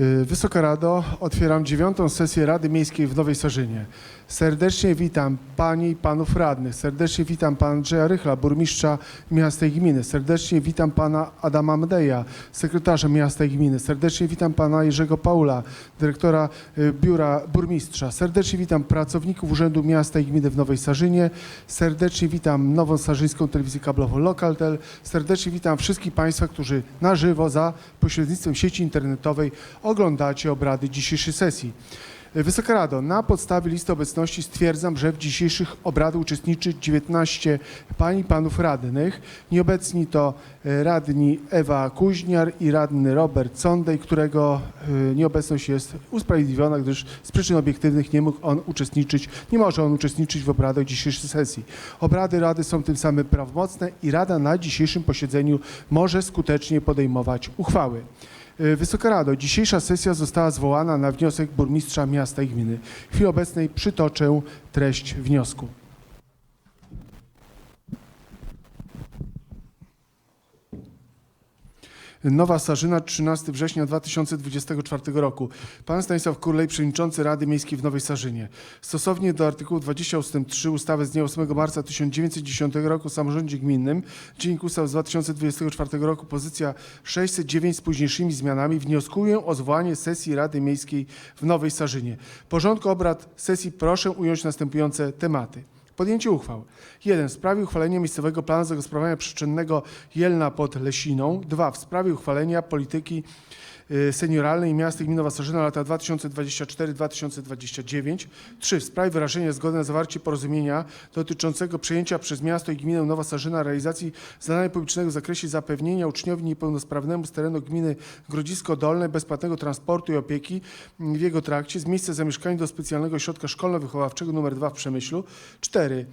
Y, Wysoka Rado, otwieram dziewiątą sesję Rady Miejskiej w Nowej Sarzynie. Serdecznie witam Pani i Panów Radnych. Serdecznie witam Pana Andrzeja Rychla, burmistrza miasta i gminy. Serdecznie witam Pana Adama Mdeja, sekretarza miasta i gminy. Serdecznie witam Pana Jerzego Paula, dyrektora y, biura burmistrza. Serdecznie witam pracowników Urzędu Miasta i Gminy w Nowej Sarzynie. Serdecznie witam Nową Sarzyńską Telewizję Kablową Lokaltel. Serdecznie witam wszystkich Państwa, którzy na żywo za pośrednictwem sieci internetowej oglądacie obrady dzisiejszej sesji. Wysoka Rado, na podstawie listy obecności stwierdzam, że w dzisiejszych obradach uczestniczy 19 pań i panów radnych. Nieobecni to e, radni Ewa Kuźniar i radny Robert Sondej, którego e, nieobecność jest usprawiedliwiona, gdyż z przyczyn obiektywnych nie mógł on uczestniczyć, nie może on uczestniczyć w obradach dzisiejszej sesji. Obrady Rady są tym samym prawomocne i Rada na dzisiejszym posiedzeniu może skutecznie podejmować uchwały. E, Wysoka Rado, dzisiejsza sesja została zwołana na wniosek burmistrza miasta i gminy. W chwili obecnej przytoczę treść wniosku. Nowa Sarzyna, 13 września 2024 roku. Pan Stanisław Kurlej, przewodniczący Rady Miejskiej w Nowej Sarzynie. Stosownie do artykułu 20 ust. 3 ustawy z dnia 8 marca 1910 roku o samorządzie gminnym, Dziennik Ustaw z 2024 roku, pozycja 609 z późniejszymi zmianami, wnioskuję o zwołanie sesji Rady Miejskiej w Nowej Sarzynie. W porządku obrad sesji proszę ująć następujące tematy. Podjęcie uchwał. 1. W sprawie uchwalenia miejscowego planu zagospodarowania przestrzennego Jelna pod Lesiną. 2. W sprawie uchwalenia polityki senioralnej miasta i gminy Nowa Sarzyna na lata 2024-2029. 3. W sprawie wyrażenia zgody na zawarcie porozumienia dotyczącego przejęcia przez miasto i gminę Nowa Sarzyna realizacji zadania publicznego w zakresie zapewnienia uczniowi niepełnosprawnemu z terenu gminy Grodzisko Dolne bezpłatnego transportu i opieki w jego trakcie z miejsca zamieszkania do specjalnego ośrodka szkolno-wychowawczego nr 2 w Przemyślu. 4.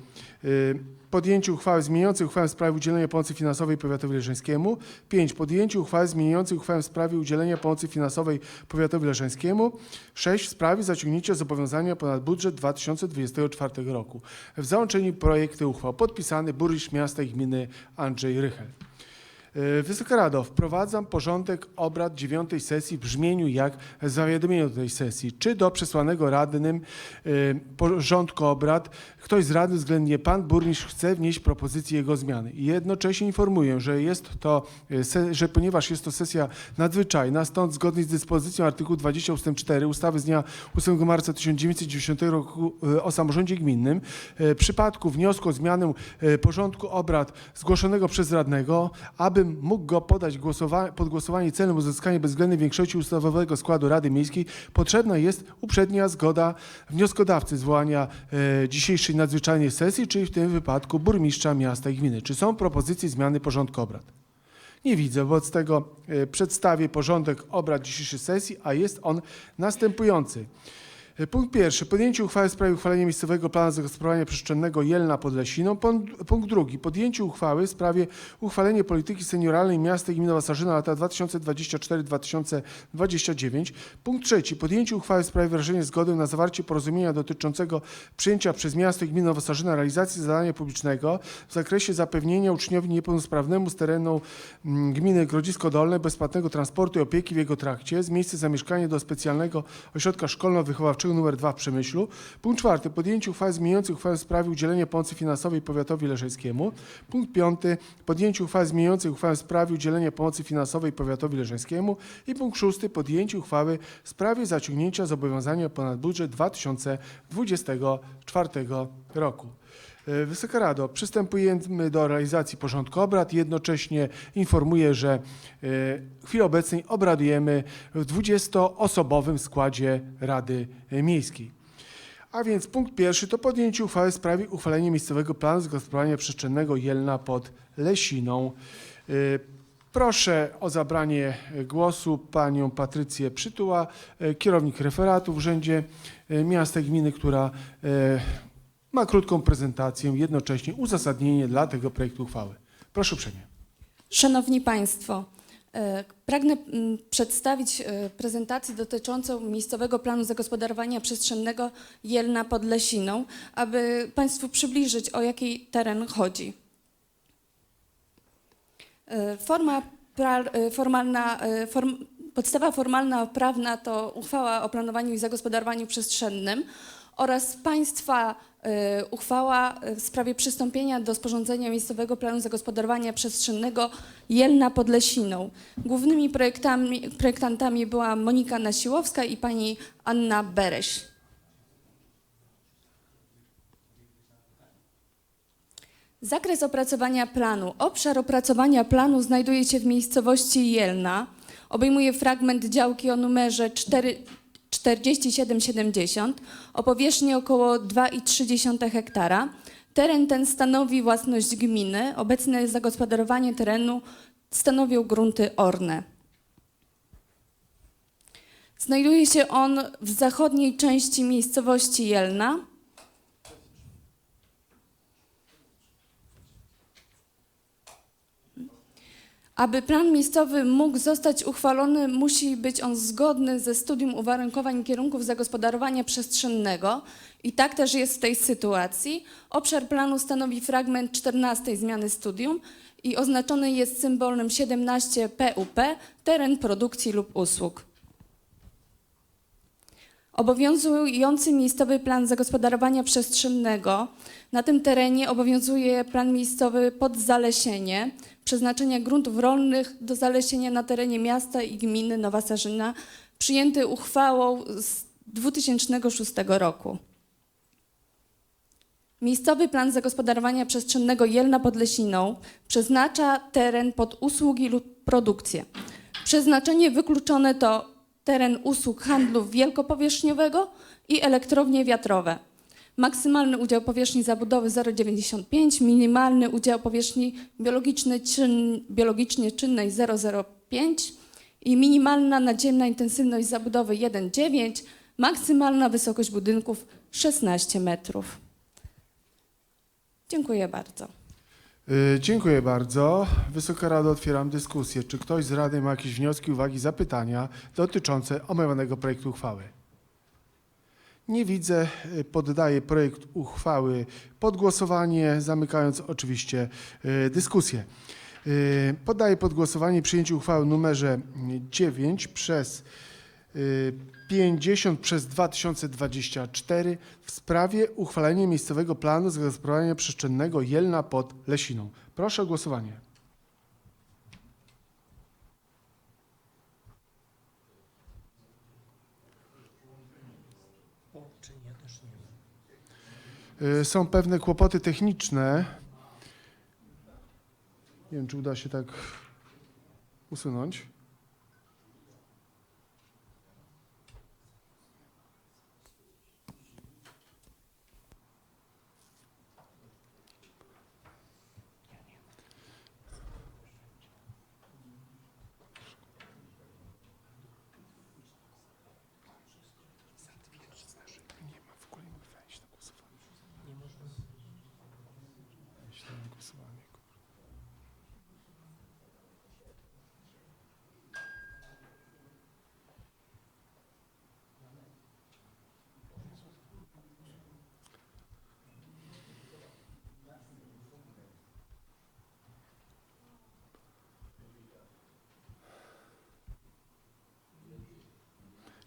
Y, Podjęcie uchwały zmieniającej uchwałę w sprawie udzielenia pomocy finansowej powiatowi leżeńskiemu. 5. Podjęcie uchwały zmieniającej uchwałę w sprawie udzielenia pomocy finansowej powiatowi leżeńskiemu. 6. W sprawie zaciągnięcia zobowiązania ponad budżet 2024 roku. W załączeniu projekty uchwał podpisany burmistrz miasta i gminy Andrzej Rychel. E, Wysoka Rado, wprowadzam porządek obrad dziewiątej sesji w brzmieniu jak zawiadomienie do tej sesji. Czy do przesłanego radnym e, porządku obrad ktoś z radnych, względnie pan burmistrz, chce wnieść propozycję jego zmiany? Jednocześnie informuję, że jest to, e, że ponieważ jest to sesja nadzwyczajna, stąd zgodnie z dyspozycją artykułu 20 ust. 4 ustawy z dnia 8 marca 1990 roku o samorządzie gminnym, w przypadku wniosku o zmianę porządku obrad zgłoszonego przez radnego, abym mógł go podać głosowa- pod głosowanie celem uzyskania bezwzględnej większości ustawowego składu Rady Miejskiej, potrzebna jest uprzednia zgoda wnioskodawcy zwołania e, dzisiejszej nadzwyczajnej sesji, czyli w tym wypadku burmistrza miasta i gminy. Czy są propozycje zmiany porządku obrad? Nie widzę, wobec tego e, przedstawię porządek obrad dzisiejszej sesji, a jest on następujący. E, Punkt pierwszy. Podjęcie uchwały w sprawie uchwalenia miejscowego planu zagospodarowania przestrzennego Jelna pod Lesiną. Punkt drugi. Podjęcie uchwały w sprawie uchwalenia polityki senioralnej miasta i gminy Nowa Sarzyna na lata 2024-2029. Punkt trzeci. Podjęcie uchwały w sprawie wyrażenia zgody na zawarcie porozumienia dotyczącego przyjęcia przez miasto i gminę Nowa Sarzyna realizacji zadania publicznego w zakresie zapewnienia uczniowi niepełnosprawnemu z terenu mm, gminy Grodzisko Dolne bezpłatnego transportu i opieki w jego trakcie z miejsca zamieszkania do specjalnego ośrodka szkolno-wychowawczego nr 2 w Przemyślu. Punkt czwarty. Podjęcie uchwały zmieniającej uchwałę w sprawie udzielenia pomocy finansowej powiatowi leżeńskiemu. Punkt piąty. Podjęcie uchwały zmieniającej uchwałę w sprawie udzielenia pomocy finansowej powiatowi leżeńskiemu. I punkt szósty. Podjęcie uchwały w sprawie zaciągnięcia zobowiązania ponad budżet 2024 roku. E, Wysoka Rado, przystępujemy do realizacji porządku obrad. Jednocześnie informuję, że e, w chwili obecnej obradujemy w 20-osobowym składzie Rady Miejskiej. A więc punkt pierwszy to podjęcie uchwały w sprawie uchwalenia miejscowego planu zagospodarowania przestrzennego Jelna pod Lesiną. E, Proszę o zabranie głosu panią Patrycję Przytuła, kierownik referatu w Urzędzie Miasta i Gminy, która ma krótką prezentację, jednocześnie uzasadnienie dla tego projektu uchwały. Proszę uprzejmie. Szanowni Państwo, e, pragnę mm, przedstawić e, prezentację dotyczącą miejscowego planu zagospodarowania przestrzennego Jelna pod Lesiną, aby Państwu przybliżyć, o jaki teren chodzi. E, Forma pra, formalna, form, podstawa formalna prawna to uchwała o planowaniu i zagospodarowaniu przestrzennym oraz państwa y, uchwała y, w sprawie przystąpienia do sporządzenia miejscowego planu zagospodarowania przestrzennego Jelna pod Lesiną. Głównymi projektantami była Monika Nasiłowska i pani Anna Bereś. Zakres opracowania planu. Obszar opracowania planu znajduje się w miejscowości Jelna. Obejmuje fragment działki o numerze 4, 4770 o powierzchni około 2,3 hektara. Teren ten stanowi własność gminy. Obecne zagospodarowanie terenu stanowią grunty orne. Znajduje się on w zachodniej części miejscowości Jelna. Aby plan miejscowy mógł zostać uchwalony, musi być on zgodny ze studium uwarunkowań kierunków zagospodarowania przestrzennego. I tak też jest w tej sytuacji. Obszar planu stanowi fragment 14 zmiany studium i oznaczony jest symbolem 17 PUP, teren produkcji lub usług. Obowiązujący miejscowy plan zagospodarowania przestrzennego. Na tym terenie obowiązuje plan miejscowy pod zalesienie, przeznaczenia gruntów rolnych do zalesienia na terenie miasta i gminy Nowa Sarzyna, przyjęty uchwałą z 2006 roku. Miejscowy plan zagospodarowania przestrzennego Jelna pod Lesiną przeznacza teren pod usługi lub produkcję. Przeznaczenie wykluczone to teren usług handlu wielkopowierzchniowego i elektrownie wiatrowe. Maksymalny udział powierzchni zabudowy 0,95, minimalny udział powierzchni czyn, biologicznie czynnej 0,05 i minimalna nadziemna intensywność zabudowy 1,9, maksymalna wysokość budynków 16 metrów. Dziękuję bardzo. Y, Dziękuję bardzo. Wysoka Rado, otwieram dyskusję. Czy ktoś z Rady ma jakieś wnioski, uwagi, zapytania dotyczące omawianego projektu uchwały? Nie widzę. Y, Poddaję projekt uchwały pod głosowanie, zamykając oczywiście y, dyskusję. Poddaję pod głosowanie przyjęcie uchwały numerze 9 przez y, 50 przez 2024 w sprawie uchwalenia miejscowego planu zagospodarowania przestrzennego Jelna pod Lesiną. Proszę o głosowanie. Y, Są pewne kłopoty techniczne. Nie wiem, czy uda się tak usunąć.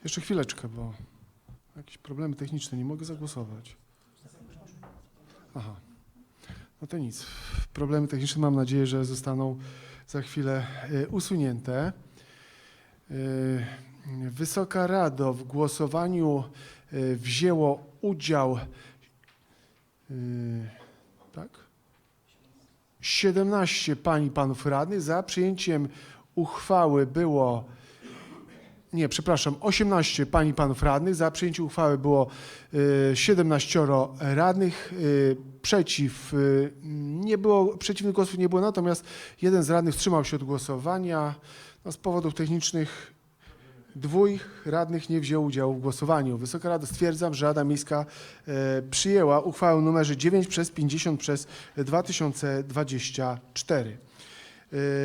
Jeszcze chwileczkę, bo jakieś problemy techniczne, nie mogę zagłosować. Aha. No to nic. Problemy techniczne mam nadzieję, że zostaną za chwilę y, usunięte. Y, Wysoka Rado, w głosowaniu y, wzięło udział tak? 17 pań i panów radnych. Za przyjęciem uchwały było nie, przepraszam, 18 pań i panów radnych. Za przyjęcie uchwały było y, 17 radnych. Y, przeciw y, nie było, przeciwnych głosów nie było, natomiast jeden z radnych wstrzymał się od głosowania. No, z powodów technicznych dwóch radnych nie wzięło udziału w głosowaniu. Wysoka Rada stwierdzam, że Rada Miejska e, przyjęła uchwałę numerze 9 przez 50 przez 2024. E,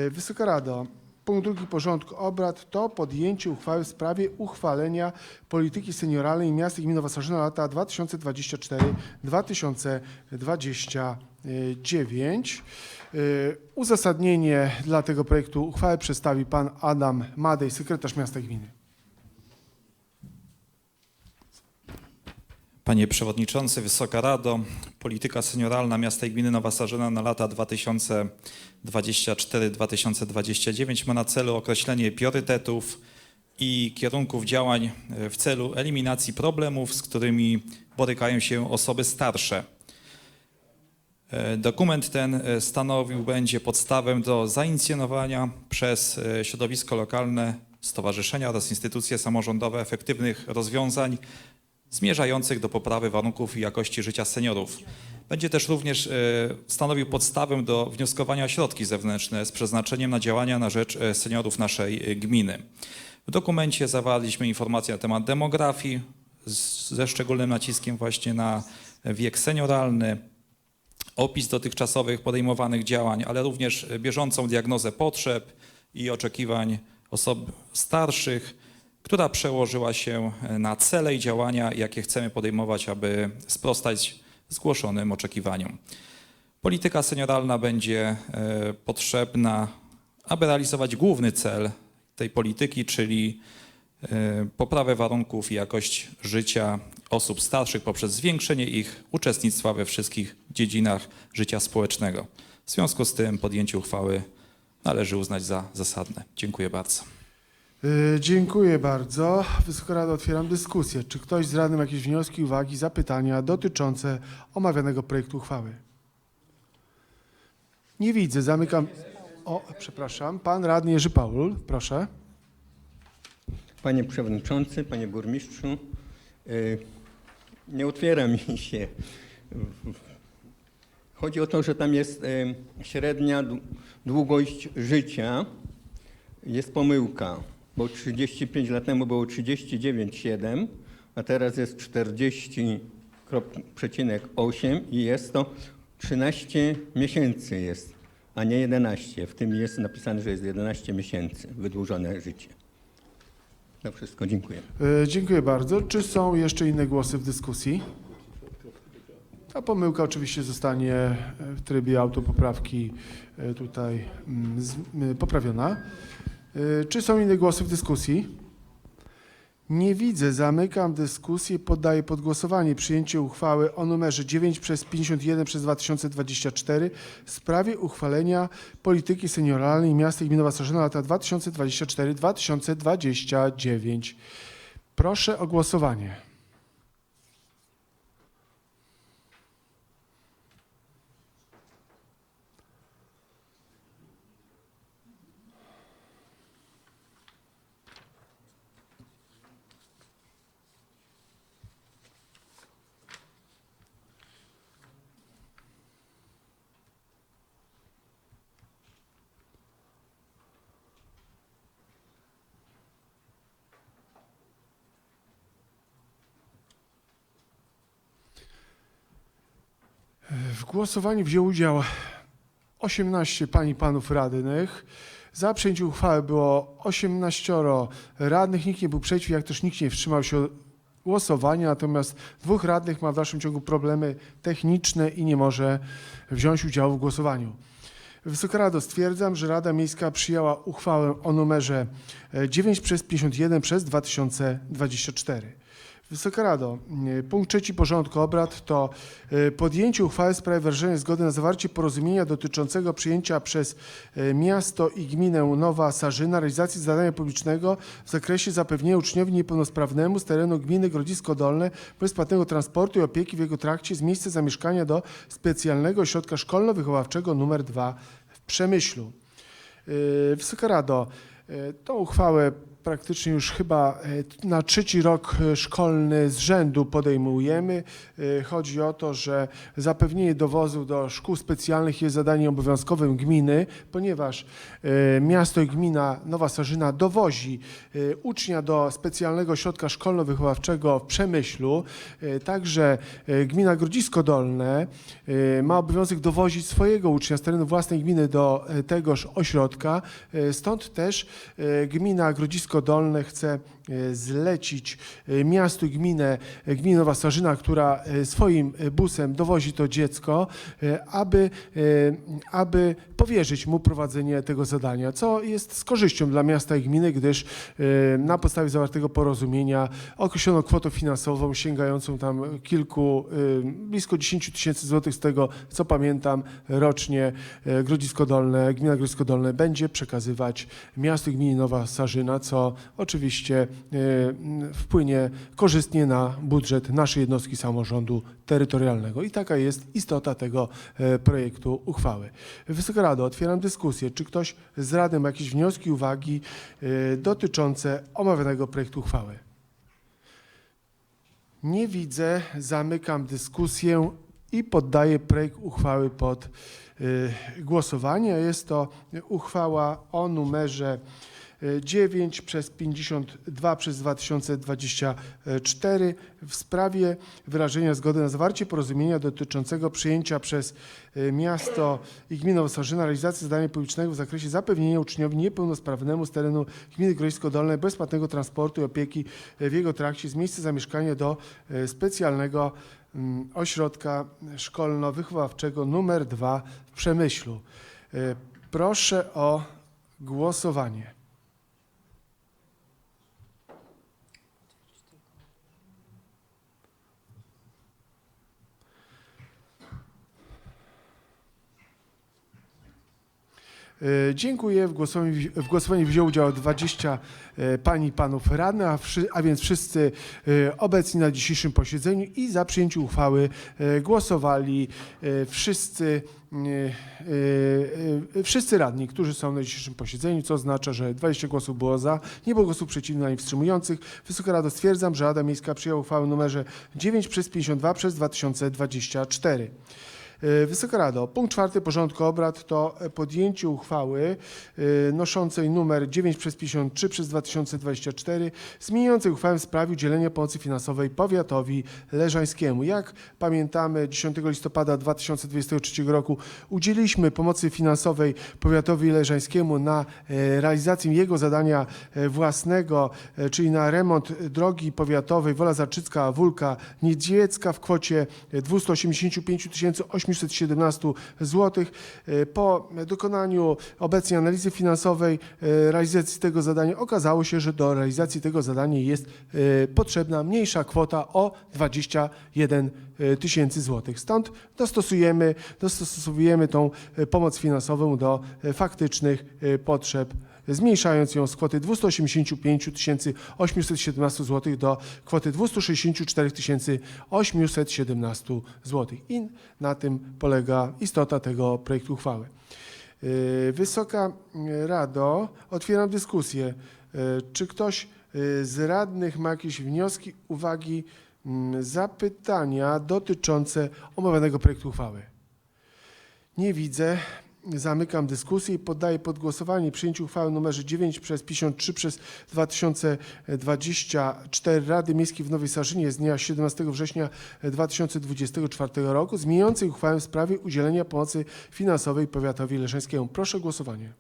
Wysoka Rado, Punkt drugi porządku obrad to podjęcie uchwały w sprawie uchwalenia polityki senioralnej miast i gmin Nowa Sarzyna na lata 2024-2029. Y, Uzasadnienie dla tego projektu uchwały przedstawi pan Adam Madej, sekretarz miasta gminy. Panie Przewodniczący, Wysoka Rado, polityka senioralna miasta i gminy Nowa Sarzyna na lata 2024-2029 ma na celu określenie priorytetów i kierunków działań w celu eliminacji problemów, z którymi borykają się osoby starsze. Dokument ten stanowił będzie podstawę do zainicjowania przez środowisko lokalne, stowarzyszenia oraz instytucje samorządowe efektywnych rozwiązań zmierzających do poprawy warunków i jakości życia seniorów. Będzie też również e, stanowił podstawę do wnioskowania o środki zewnętrzne z przeznaczeniem na działania na rzecz e, seniorów naszej e, gminy. W dokumencie zawarliśmy informacje na temat demografii, ze szczególnym naciskiem właśnie na wiek senioralny, opis dotychczasowych podejmowanych działań, ale również bieżącą diagnozę potrzeb i oczekiwań osób starszych, która przełożyła się na cele i działania, jakie chcemy podejmować, aby sprostać zgłoszonym oczekiwaniom. Polityka senioralna będzie e, potrzebna, aby realizować główny cel tej polityki, czyli e, poprawę warunków i jakość życia osób starszych poprzez zwiększenie ich uczestnictwa we wszystkich dziedzinach życia społecznego. W związku z tym podjęcie uchwały należy uznać za zasadne. Dziękuję bardzo. Y, Dziękuję bardzo. Wysoka Rado, otwieram dyskusję. Czy ktoś z radnym jakieś wnioski, uwagi, zapytania dotyczące omawianego projektu uchwały? Nie widzę. Zamykam. O, przepraszam. Pan radny Jerzy Paul, proszę. Panie Przewodniczący, Panie Burmistrzu, y, nie otwiera mi się. Chodzi o to, że tam jest y, średnia dłu- długość życia. Jest pomyłka, bo 35 lat temu było 39,7, a teraz jest 40,8 i jest to 13 miesięcy jest, a nie 11. W tym jest napisane, że jest 11 miesięcy wydłużone życie. To wszystko, dziękuję. Y, Dziękuję bardzo. Czy są jeszcze inne głosy w dyskusji? Ta pomyłka oczywiście zostanie e, w trybie autopoprawki e, tutaj mm, poprawiona. Y, Czy są inne głosy w dyskusji? Nie widzę. Zamykam dyskusję. Poddaję pod głosowanie przyjęcie uchwały o numerze 9 przez 51 przez 2024 w sprawie uchwalenia polityki senioralnej miasta i gminy Nowa Sarzyna na lata 2024-2029. Proszę o głosowanie. Głosowaniu wziął udział 18 pań i panów radnych. Za przyjęcie uchwały było 18 radnych, nikt nie był przeciw, jak też nikt nie wstrzymał się od głosowania, natomiast dwóch radnych ma w dalszym ciągu problemy techniczne i nie może wziąć udziału w głosowaniu. Wysoka Rado, stwierdzam, że Rada Miejska przyjęła uchwałę o numerze e, 9 przez 51 przez 2024. Wysoka Rado, e, punkt trzeci porządku obrad to e, podjęcie uchwały w sprawie wyrażenia zgody na zawarcie porozumienia dotyczącego przyjęcia przez e, miasto i gminę Nowa Sarzyna realizacji zadania publicznego w zakresie zapewnienia uczniowi niepełnosprawnemu z terenu gminy Grodzisko Dolne bezpłatnego transportu i opieki w jego trakcie z miejsca zamieszkania do specjalnego ośrodka szkolno-wychowawczego nr 2 w Przemyślu. Wysoka Rado, tą uchwałę praktycznie już chyba e, na trzeci rok e, szkolny z rzędu podejmujemy. E, Chodzi o to, że zapewnienie dowozu do szkół specjalnych jest zadaniem obowiązkowym gminy, ponieważ miasto i gmina Nowa Sarzyna dowozi ucznia do specjalnego ośrodka szkolno-wychowawczego w Przemyślu. Także gmina Grodzisko Dolne ma obowiązek dowozić swojego ucznia z terenu własnej gminy do tegoż ośrodka. Stąd też gmina Grodzisko Dolne chce zlecić e, miastu gminę, e, gminę Nowa Sarzyna, która e, swoim e, busem dowozi to dziecko, e, aby, e, aby powierzyć mu prowadzenie tego zadania, co jest z korzyścią dla miasta i gminy, gdyż e, na podstawie zawartego porozumienia określono kwotę finansową sięgającą tam kilku, e, blisko 10 tysięcy złotych. Z tego, co pamiętam, rocznie e, Grodzisko Dolne, gmina Grodzisko Dolne będzie przekazywać miastu i Nowa Sarzyna, co oczywiście e, wpłynie korzystnie na budżet naszej jednostki samorządu terytorialnego. I taka jest istota tego e, projektu uchwały. Wysoka Rado, otwieram dyskusję. Czy ktoś z Rady ma jakieś wnioski, uwagi e, dotyczące omawianego projektu uchwały? Nie widzę, zamykam dyskusję i poddaję projekt uchwały pod głosowanie. Jest to uchwała o numerze 9 przez 52 przez 2024 w sprawie wyrażenia zgody na zawarcie porozumienia dotyczącego przyjęcia przez y, miasto i gminę Nowa Sarzyna realizacji zadania publicznego w zakresie zapewnienia uczniowi niepełnosprawnemu z terenu gminy Grodzisko Dolne bezpłatnego transportu i opieki y, w jego trakcie z miejsca zamieszkania do y, specjalnego mm, ośrodka szkolno-wychowawczego numer 2 w Przemyślu. Proszę o głosowanie. Dziękuję. W głosowaniu, w głosowaniu wzięło udział 20 e, pań i panów radnych, a, a więc wszyscy e, obecni na dzisiejszym posiedzeniu i za przyjęciem uchwały e, głosowali e, wszyscy, e, e, e, wszyscy radni, którzy są na dzisiejszym posiedzeniu, co oznacza, że 20 głosów było za, nie było głosów przeciwnych ani wstrzymujących. Wysoka Rado stwierdzam, że Rada Miejska przyjęła uchwałę numerze 9 przez 52 przez 2024. E, Wysoka Rado, punkt czwarty porządku obrad to e, podjęcie uchwały e, noszącej numer 9 przez 53 przez 2024 zmieniającej uchwałę w sprawie udzielenia pomocy finansowej powiatowi leżańskiemu. Jak pamiętamy 10 listopada 2023 roku udzieliliśmy pomocy finansowej powiatowi leżańskiemu na realizację jego zadania własnego, czyli na remont drogi powiatowej Wola Zarczycka, Wólka, Niedźwiecka w kwocie 285 817 zł. E, Po dokonaniu obecnej analizy finansowej e, realizacji tego zadania okazało się, że do realizacji tego zadania jest e, potrzebna mniejsza kwota o 21 tysięcy złotych. Stąd dostosujemy, dostosowujemy tą pomoc finansową do faktycznych potrzeb zmniejszając ją z kwoty 285 817 zł do kwoty 264 817 zł. I na tym polega istota tego projektu uchwały. Yy, Wysoka Rado, otwieram dyskusję. Yy, Czy ktoś yy, z radnych ma jakieś wnioski, uwagi, mm, zapytania dotyczące omawianego projektu uchwały? Nie widzę. Zamykam dyskusję i poddaję pod głosowanie przyjęcie uchwały nr 9 przez 53 przez 2024 Rady Miejskiej w Nowej Sarzynie z dnia 17 września 2024 roku zmieniającej uchwałę w sprawie udzielenia pomocy finansowej powiatowi leżańskiemu. Proszę o głosowanie.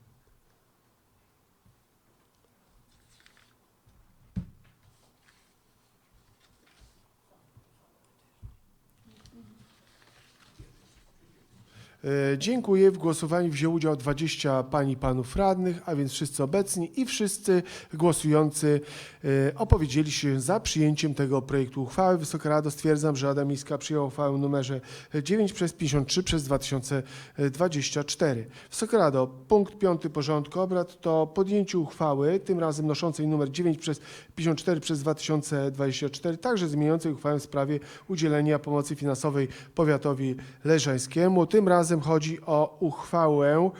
Dziękuję. W głosowaniu wzięło udział 20 pań i panów radnych, a więc wszyscy obecni i wszyscy głosujący e, opowiedzieli się za przyjęciem tego projektu uchwały. Wysoka Rado, stwierdzam, że Rada Miejska przyjęła uchwałę numerze 9 przez 53 przez 2024. Wysoka Rado, punkt 5 porządku obrad to podjęcie uchwały, tym razem noszącej numer 9 przez 54 przez 2024, także zmieniającej uchwałę w sprawie udzielenia pomocy finansowej powiatowi leżańskiemu. Tym razem razem chodzi o uchwałę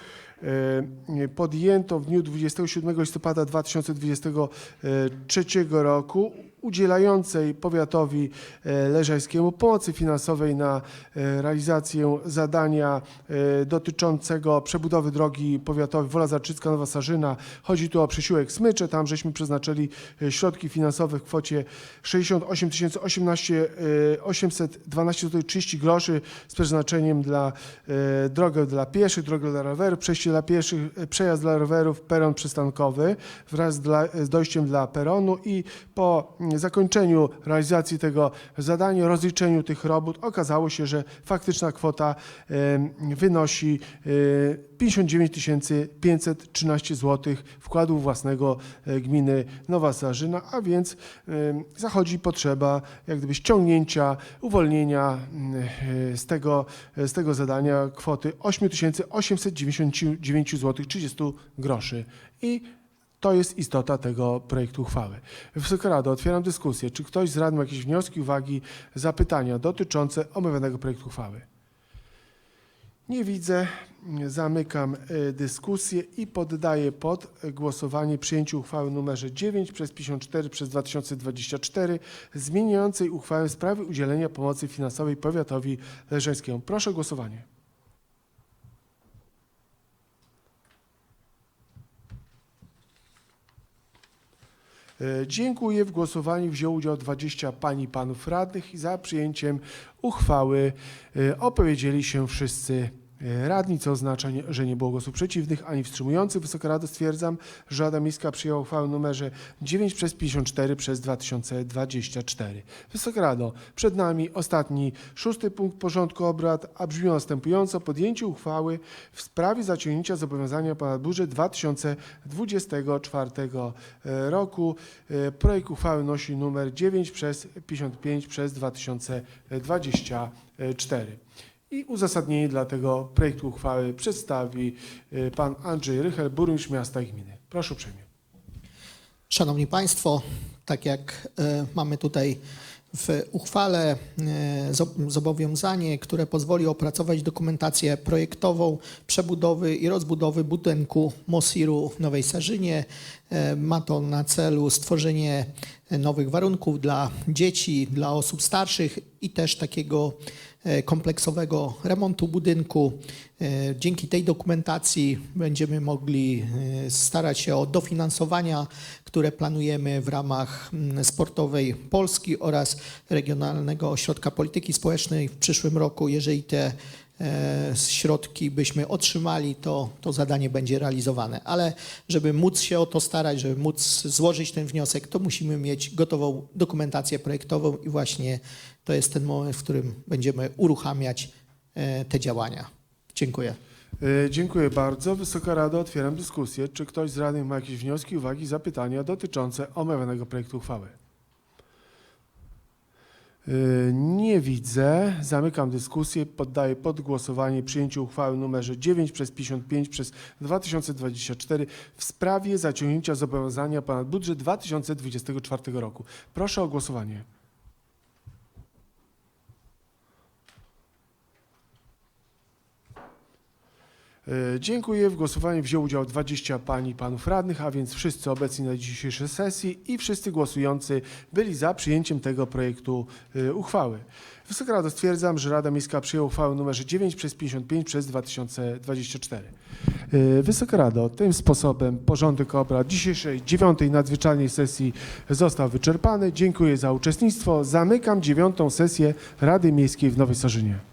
e, podjętą w dniu 27 listopada 2023 roku udzielającej powiatowi e, leżajskiemu pomocy finansowej na e, realizację zadania e, dotyczącego przebudowy drogi powiatowej Wola Zarczycka Nowa Sarzyna. Chodzi tu o przysiłek Smycze. Tam żeśmy przeznaczyli środki finansowe w kwocie 68 018 e, 812 zł 30 groszy z przeznaczeniem dla drogę dla pieszych, drogę dla rowerów, przejście dla pieszych, przejazd dla rowerów, peron przystankowy wraz z dojściem dla peronu i po mm, zakończeniu realizacji tego zadania, rozliczeniu tych robót okazało się, że faktyczna kwota wynosi e, 59 513 zł wkładu własnego e, gminy Nowa Sarzyna, a więc zachodzi potrzeba jak gdyby ściągnięcia, uwolnienia e, z tego, z tego zadania kwoty 8 899 zł 30 groszy. I to jest istota tego projektu uchwały. Wysoka Rado, otwieram dyskusję. Czy ktoś z radnych ma jakieś wnioski, uwagi, zapytania dotyczące omawianego projektu uchwały? Nie widzę. Zamykam e, dyskusję i poddaję pod głosowanie przyjęcie uchwały numerze 9 przez 54 przez 2024 zmieniającej uchwałę w sprawie udzielenia pomocy finansowej powiatowi leżeńskiemu. Proszę o głosowanie. Dziękuję. W głosowaniu wziął udział 20 pań i panów radnych i za przyjęciem uchwały e, opowiedzieli się wszyscy e, radni, co oznacza, że nie było głosów przeciwnych ani wstrzymujących. Wysoka Rado stwierdzam, że Rada Miejska przyjęła uchwałę numerze 9 przez 54 przez 2024. Wysoka Rado, przed nami ostatni, szósty punkt porządku obrad, a brzmi następująco. Podjęcie uchwały w sprawie zaciągnięcia zobowiązania ponad budżet 2024 roku. E, Projekt uchwały nosi numer 9 przez 55 przez 2024. I uzasadnienie dla tego projektu uchwały przedstawi e, pan Andrzej Rychel, burmistrz miasta i gminy. Proszę uprzejmie. Szanowni Państwo, tak jak e, mamy tutaj w uchwale zob- zobowiązanie, które pozwoli opracować dokumentację projektową przebudowy i rozbudowy budynku Mosiru w Nowej Sarzynie. Ma to na celu stworzenie nowych warunków dla dzieci, dla osób starszych i też takiego kompleksowego remontu budynku. E, Dzięki tej dokumentacji będziemy mogli e, starać się o dofinansowania, które planujemy w ramach mm, Sportowej Polski oraz Regionalnego Ośrodka Polityki Społecznej w przyszłym roku. Jeżeli te e, środki byśmy otrzymali, to to zadanie będzie realizowane. Ale żeby móc się o to starać, żeby móc złożyć ten wniosek, to musimy mieć gotową dokumentację projektową i właśnie to jest ten moment, w którym będziemy uruchamiać e, te działania. Dziękuję. E, Dziękuję bardzo. Wysoka Rado, otwieram dyskusję. Czy ktoś z radnych ma jakieś wnioski, uwagi, zapytania dotyczące omawianego projektu uchwały? E, Nie widzę. Zamykam dyskusję. Poddaję pod głosowanie przyjęcie uchwały numerze 9 przez 55 przez 2024 w sprawie zaciągnięcia zobowiązania ponad budżet 2024 roku. Proszę o głosowanie. Dziękuję. W głosowaniu wziął udział 20 pań i panów radnych, a więc wszyscy obecni na dzisiejszej sesji i wszyscy głosujący byli za przyjęciem tego projektu e, uchwały. Wysoka Rado stwierdzam, że Rada Miejska przyjęła uchwałę nr 9 przez 55 przez 2024. E, Wysoka Rado, tym sposobem porządek obrad dzisiejszej dziewiątej nadzwyczajnej sesji został wyczerpany. Dziękuję za uczestnictwo. Zamykam dziewiątą sesję Rady Miejskiej w Nowej Sarzynie.